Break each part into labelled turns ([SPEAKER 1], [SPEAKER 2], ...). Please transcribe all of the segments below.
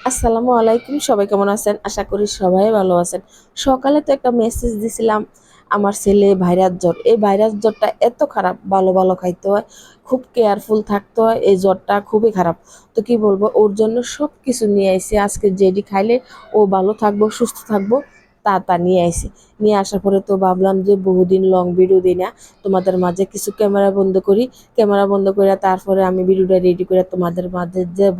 [SPEAKER 1] আসসালামু আলাইকুম, সবাই কেমন আছেন? আশা করি সবাই ভালো আছেন। সকালে তো একটা মেসেজ দিছিলাম আমার ছেলে ভাইরাস জ্বর। এই ভাইরাস জ্বরটা এত খারাপ, ভালো ভালো খাইতে হয়, খুব কেয়ারফুল থাকতে হয়, এই জ্বরটা খুবই খারাপ। তো কি বলব, ওর জন্য সব কিছু নিয়ে আইসি আজকে যেটি খাইলে ও ভালো থাকব, সুস্থ থাকব। তা তা নিয়ে আইসি নিয়ে আসার পরে তো ভাবলাম যে বহুদিন লং ভিডিও দিই না, তোমাদের মাঝে কিছু ক্যামেরা বন্ধ করি। ক্যামেরা বন্ধ করে তারপরে আমি ভিডিওটা রেডি করে তোমাদের মাঝে যাব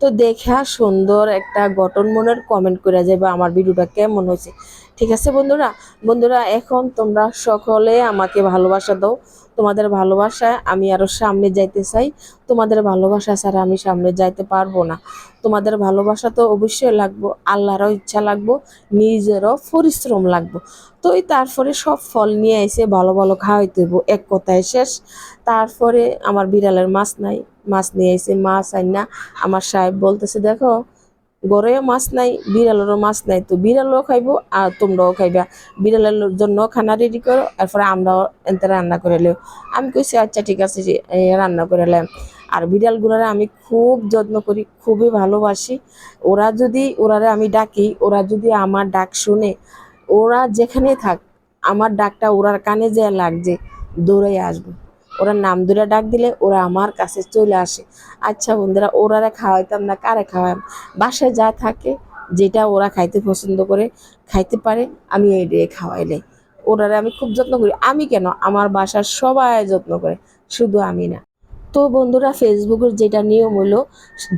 [SPEAKER 1] তো দেখা সুন্দর একটা গঠন মনের কমেন্ট করে যাবে আমার ভিডিওটা কেমন হয়েছে ঠিক আছে বন্ধুরা? বন্ধুরা, এখন তোমরা সকলে আমাকে ভালোবাসা দাও। তোমাদের ভালোবাসায় আমি আরও সামনে যাইতে চাই। তোমাদের ভালোবাসা ছাড়া আমি সামনে যাইতে পারব না। তোমাদের ভালোবাসা তো অবশ্যই লাগবো, আল্লাহরও ইচ্ছা লাগবো, নিজেরও পরিশ্রম লাগবো। তো এই তারপরে সব ফল নিয়ে এসে ভালো ভালো খাওয়াইতে হইব এক কথায় শেষ। তারপরে আমার বিড়ালের মাছ নাই, মাছ নিয়ে এসে মাছ আই না আমার সাহেব বলতেছে, দেখো গড়েও মাছ নাই, বিড়ালেরও মাছ নাই, তো বিড়ালও খাইব আর তোমরাও খাইবা। বিড়ালের জন্য খানা রেডি করো, এরপরে আমরাও এনতে রান্না করে লেও আমি কইছি আচ্ছা ঠিক আছে রান্না করে এলাম আর বিড়ালগুলোরে আমি খুব যত্ন করি, খুবই ভালোবাসি। ওরা যদি, ওরারে আমি ডাকি, ওরা যদি আমার ডাক শুনে, ওরা যেখানে থাক, আমার ডাকটা ওরার কানে যে লাগছে দৌড়ে আসবে। ওরা নাম ধরে ডাক দিলে ওরা আমার কাছে চলে আসে। আচ্ছা বন্ধুরা, ওরারে খাওয়াইতাম না, কারে খাওয়াইম? বাসায় যা থাকে, যেটা ওরা খাইতে পছন্দ করে, খাইতে পারে, আমি এই ডে খাওয়াইলে ওরারে আমি খুব যত্ন করি। আমি কেন? আমার বাসার সবাই যত্ন করে, শুধু আমি না। তো বন্ধুরা ফেসবুকের যেটা নিয়ম হলো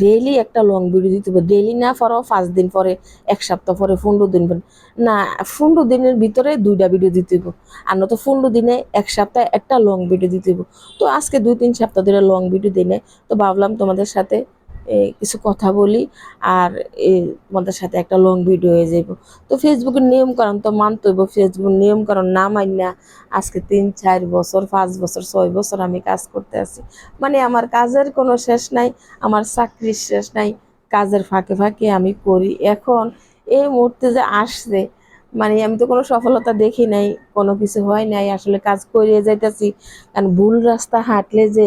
[SPEAKER 1] ডেইলি একটা লং ভিডিও দিতে হবে। ডেইলি না পরেও পাঁচ দিন পরে, এক সপ্তাহ পরে, পনেরো দিন পরে। না, পনেরো দিনের ভিতরে দুইটা ভিডিও দিতে হবে আর নয়তো পনেরো দিনে এক সপ্তাহে একটা লং ভিডিও দিতে হবে তো আজকে দুই, তিন সপ্তাহ ধরে লং ভিডিও দিনে তো ভাবলাম তোমাদের সাথে কিছু কথা বলি আর তোমাদের সাথে একটা লং ভিডিও হয়ে যাইব। তো ফেসবুকের নিয়ম কারণ তো মানতে হইব ফেসবুক নিয়ম কারণ না মানি না আজকে তিন, চার বছর, পাঁচ বছর, ছয় বছর আমি কাজ করতে আছি। মানে আমার কাজের কোনো শেষ নাই, আমার চাকরির শেষ নাই, কাজের ফাঁকে ফাঁকে আমি করি। এখন এই মুহূর্তে যে আসছে মানে আমি তো কোনো সফলতা দেখি নাই, কোনো কিছু হয় নাই, আসলে কাজ করিয়ে যাইতেছি, কারণ ভুল রাস্তা হাঁটলে যে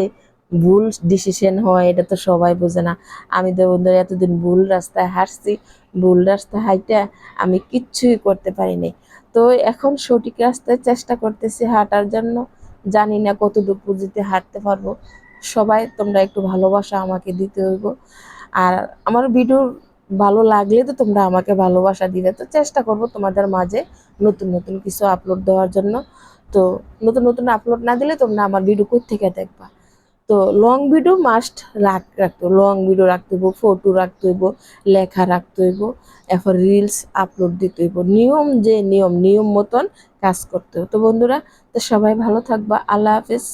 [SPEAKER 1] ভুল ডিসিশন হয়, এটা তো সবাই বোঝে না। আমি তো বন্ধুরা এতদিন ভুল রাস্তায় হাঁটছি, ভুল রাস্তায় হাইটা আমি কিচ্ছুই করতে পারি নাই। তো এখন সঠিক রাস্তায় চেষ্টা করতেছি হাঁটার জন্য। জানি না কতটুকু পুঁজিতে হাঁটতে পারব। সবাই, তোমরা একটু ভালোবাসা আমাকে দিতে হইব। আর আমার ভিডিও ভালো লাগলে তো তোমরা আমাকে ভালোবাসা দিবে। তো চেষ্টা করব তোমাদের মাঝে নতুন নতুন কিছু আপলোড দেওয়ার জন্য। তো নতুন নতুন আপলোড না দিলে তোমরা আমার ভিডিও কই থেকে দেখবা? তো লং ভিডিও মাস্ট রাখ রাখতে লং ভিডিও রাখতে হইব ফটো রাখতে হইব লেখা রাখতে হইব এখন রিলস আপলোড দিতে হইব। নিয়ম যে নিয়ম নিয়ম মতন কাজ করতে হবে তো বন্ধুরা, তো সবাই ভালো থাকবা। আল্লাহ হাফেজ।